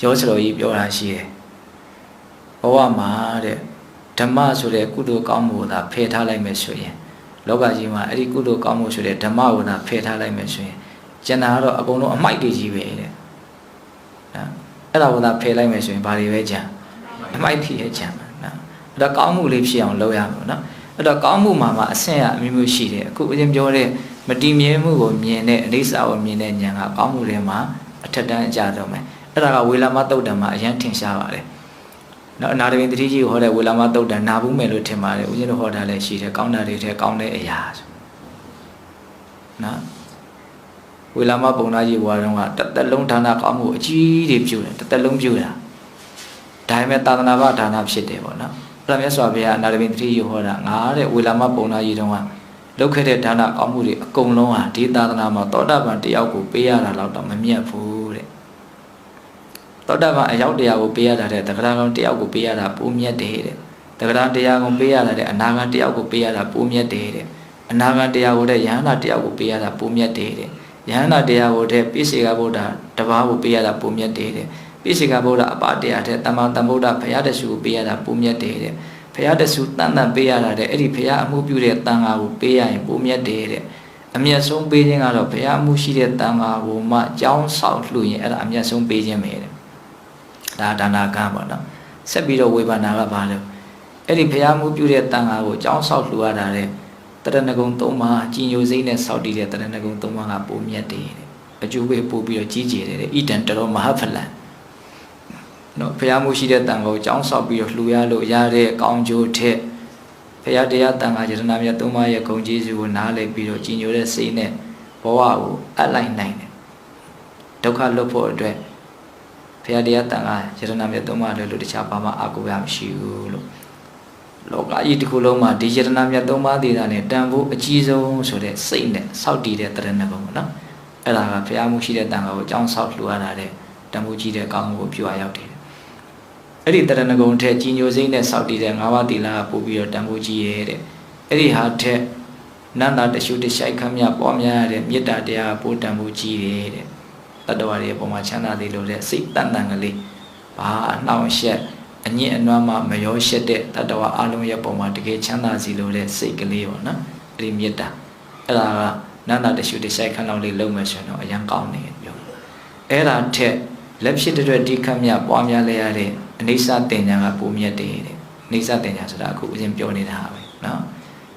ရောစတော်ကြီးပြောတာရှိတယ်ဘဝမှာတဲ့ဓမ္မဆိုတဲ့ကုသိုလ်ကောင်းမှုကိုသာဖယ်ထားလိုက်မယ်ဆိုရင်လောကကြီးမှာအဲ့ဒီကုသိုလ်ကောင်းမှုဆိုတဲ့ဓမ္မကိုသာဖယ်ထားလိုက်မယ်ဆိုရင်ကျန်တာကတော့အကုန်လုံးအမိုက်တွေကြီးပဲတဲ့နော်အဲ့ဒါကိုသာဖယ်လိုက်မယ်ဆိုရင်ဘာတွေပဲကြံအမိုက်တွေရဲ့ကြံမှာနော်အဲ့တော့ကောင်းမှုလေးဖြစ်အောင်လုပ်ရမှာနော်အဲ့တော့ကောင်းမှုမှာမှအဆင့်ရအမျိုးမျိုးရှိတယ်အခုအရင်ပြောတဲ့မတည်မြဲမှုကိုမြင်တဲ့အိဋ္ဌာကိုမြင်တဲ့ဉာဏ်ကကောင်းမှုတွေမှာအထက်တန်းအကြတော့မယ် အဲ့ဒါကဝေလာမတုတ်တံမှာအရင်ထင်ရှားပါတယ်နော်အနာတပင်တတိကြီးကိုဟောတဲ့ဝေလာမတုတ်တံနာဘူးမယ်လို့ထင်ပါတယ်ဦးဇင်းတို့ဟောတာလည်းရှိတယ်ကောင်းတာတွေထဲကောင်းတဲ့အရာဆိုနော်ဝေလာမပုံသားကြီးဘွားတော်ကတသက်လုံးဌာနကောင်းမှုအကြီးတွေပြုတယ်တသက်လုံးပြုတာဒါပေမဲ့သာသနာ့ဘာဌာနဖြစ်တယ်ပေါ့နော်အဲ့ဒါမြတ်စွာဘုရားအနာတပင်တတိကြီးဟောတာငါတဲ့ဝေလာမပုံသားကြီးတုန်းကလုပ်ခဲ့တဲ့ဌာနကောင်းမှုတွေအကုန်လုံးဟာဒီသာသနာမှာသောတာပန်တယောက်ကိုပေးရတာတော့တော့မမြတ်ဘူးတဲ့ သောတာပန်အယောက်တရားကိုပေးရတာတဲ့တက္ကရာကောင်တယောက်ကိုပေးရတာပိုမြတ်တယ်တဲ့တက္ကရာတရားကိုပေးရတာတဲ့အနာဂတ်တယောက်ကိုပေးရတာပိုမြတ်တယ်တဲ့အနာဂတ်တရားကိုတဲ့ယဟန္တာတယောက်ကိုပေးရတာပိုမြတ်တယ်တဲ့ယဟန္တာတရားကိုတဲ့ပိစေကဗုဒ္ဓတပါးကိုပေးရတာပိုမြတ်တယ်တဲ့ပိစေကဗုဒ္ဓအပတရားတဲ့တမန်တန်ဗုဒ္ဓဘုရားတဆူကိုပေးရတာပိုမြတ်တယ်တဲ့ဘုရားတဆူတန်တန်ပေးရတာတဲ့အဲ့ဒီဘုရားအမှုပြုတဲ့တန်ဃာကိုပေးရရင်ပိုမြတ်တယ်တဲ့အမျက်ဆုံးပေးခြင်းကတော့ဘုရားမှုရှိတဲ့တန်ဃာကိုမှကြောင်းဆောင်လှူရင်အဲ့ဒါအမျက်ဆုံးပေးခြင်းပဲတဲ့ ဒါဒါနာကံပေါ့နော်ဆက်ပြီးတော့ဝေဘာနာကဘာလဲအဲ့ဒီဘုရားမှုပြုတဲ့တန်ဃာကိုကြောင်းဆောင်လှူရတာတဲ့တရဏဂုံ၃ပါးကြီးညိုစိမ့်နဲ့စောက်တည်တဲ့တရဏဂုံ၃ပါးကပိုမြတ်တယ်တဲ့အကျိုးပေးပို့ပြီးတော့ကြီးကျယ်တယ်တဲ့ဣတံတရောမဟာဖလံနော်ဘုရားမှုရှိတဲ့တန်ဃာကိုကြောင်းဆောက်ပြီးတော့လှူရလို့ရတဲ့ကောင်းကျိုးထက်ဘုရားတရားတန်ခါယတနာမြတ်သုံးပါးရဲ့ဂုဏ်ကျေးဇူးကိုနားလည်ပြီးတော့ကြည်ညိုတဲ့စိတ်နဲ့ဘဝကိုအပ်လိုက်နိုင်တယ်ဒုက္ခလွတ်ဖို့အတွက် ဘုရားတရားတန်ခါယတနာမြတ်သုံးပါးလည်းလို့တခြားဘာမှအကူရမရှိဘူးလို့လောကကြီးတစ်ခုလုံးမှာဒီယတနာမြတ်သုံးပါးတည်တာနဲ့တန်ဖို့အကြီးဆုံးဆိုတဲ့စိတ်နဲ့စောက်တည်တဲ့တရဏဂုံပေါ့နော်အဲ့ဒါကဘုရားမှုရှိတဲ့တန်ခါကိုအကြောင်းဆောက်လှူရတာတဲ့တန်ဖို့ကြီးတဲ့ကောင်းမှုကိုပြုအပ်ရောက်တယ်အဲ့ဒီတရဏဂုံထဲကြီးညိုစိမ့်နဲ့စောက်တည်တဲ့၅ပါးသီလကပို့ပြီးတော့တန်ဖိုးကြီးရဲ့တဲ့အဲ့ဒီဟာထက်နန္တာတရှုတရှိုက်ခမ်းမြပွားများရတဲ့မေတ္တာတရားပို့တန်ဖိုးကြီးတယ်တဲ့ တတ္တဝါတွေအပေါ်မှာချမ်းသာသေးလို့တဲ့စိတ်တန်တန်ကလေးဘာအနှောင့်အယှက်အညစ်အနွမ်းမှမရောရှက်တဲ့တတ္တဝါအလုံးရဲ့ပုံမှာတကယ်ချမ်းသာစီလို့တဲ့စိတ်ကလေးပေါ့နော်အဲ့ဒီမေတ္တာအဲ့ဒါကနန္ဒတရှုတဆိုင်ခဏလောက်လေးလုံမယ်ဆိုရင်တော့အရန်ကောင်းနေပြောအဲ့ဒါထက်လက်ဖြစ်တဲ့ဒီခတ်မြပွားများလဲရတဲ့အနေစာတင်ညာကပိုမြတ်တယ်တဲ့အနေစာတင်ညာဆိုတာအခုအရင်ပြောနေတာပဲနော်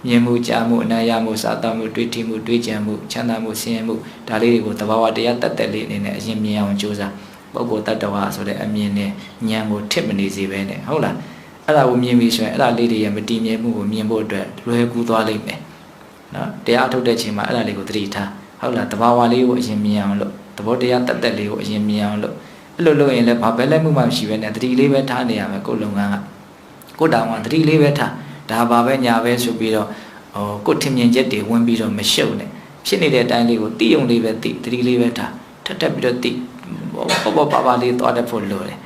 မြင်မှုကြားမှုအနာရမှုစာသမှုတွေးထိမှုတွေးကြံမှုချမ်းသာမှုဆင်းရဲမှုဒါလေးတွေကိုသဘာဝတရားတက်တက်လေးအနေနဲ့အရင်မြင်အောင်ကြိုးစားပုဂ္ဂိုလ်တ attva ဆိုတဲ့အမြင်နဲ့ဉာဏ်ကိုထစ်မနေစေပဲနဲ့ဟုတ်လားအဲ့ဒါကိုမြင်ပြီဆိုရင်အဲ့ဒါလေးတွေရဲ့မတည်မြဲမှုကိုမြင်ဖို့အတွက်လွယ်ကူသွားလိမ့်မယ်နော်တရားထုတ်တဲ့ချိန်မှာအဲ့ဒါလေးကိုသတိထားဟုတ်လားသဘာဝလေးကိုအရင်မြင်အောင်လို့သဘောတရားတက်တက်လေးကိုအရင်မြင်အောင်လို့အဲ့လိုလုပ်ရင်လည်းဘာပဲလက်မှုမှမရှိဘဲနဲ့တတိလေးပဲထားနေရမယ်ကိုယ်လုပ်ငန်းကကိုယ်တောင်ကတတိလေးပဲထား ဒါဘာပဲညာပဲဆိုပြီးတော့ဟိုကိုယ်ထင်မြင်ချက်တွေဝင်ပြီးတော့မရှုပ်နဲ့ဖြစ်နေတဲ့အတိုင်းလေးကိုတိယုံလေးပဲတိတတိလေးပဲထားထက်ထက်ပြီးတော့တိပေါ့ပေါ့ပါပါလေးသွားတတ်ဖို့လိုတယ်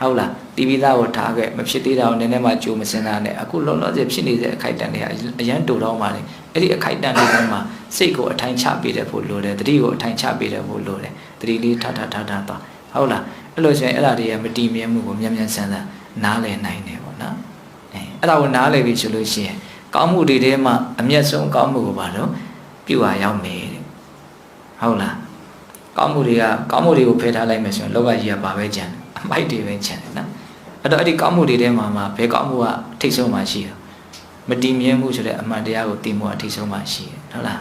ဟုတ်လားတီဗီသားကိုထားခဲ့မဖြစ်သေးတာကိုနည်းနည်းမှကြိုးမစင်တာနဲ့အခုလုံးလုံးစဖြစ်နေတဲ့အခိုက်အတန့်တွေကအရန်တူတော့မှလေအဲ့ဒီအခိုက်အတန့်တွေမှာစိတ်ကိုအထိုင်ချပေးတဲ့ဖို့လိုတယ်တတိကိုအထိုင်ချပေးတဲ့ဖို့လိုတယ်တတိလေးထားထားထားထားသွားဟုတ်လားအဲ့လိုဆိုရင်အဲ့ဒါတွေကမတည်မြဲမှုကိုမြန်မြန်ဆန်ဆန်နားလည်နိုင်တယ်ပေါ့နော် အဲအဲ့ဒါကိုနားလည်ပြီဆိုလို့ရှိရင်ကောင်းမှုတွေထဲမှာအမျက်ဆုံးကောင်းမှုကိုပါတော့ပြုတ်ရရောက်မယ်တဲ့ဟုတ်လားကောင်းမှုတွေကကောင်းမှုတွေကိုဖယ်ထားလိုက်မယ်ဆိုရင်လောကကြီးကဘာပဲကြံအမိုက်တွေပဲကြံတယ်နော်အဲ့တော့အဲ့ဒီကောင်းမှုတွေထဲမှာမှဘယ်ကောင်းမှုကထိတ်ဆုံးမှရှိတယ်မတည်မြဲမှုဆိုတဲ့အမှန်တရားကိုသိမှုအထိတ်ဆုံးမှရှိတယ်ဟုတ်လား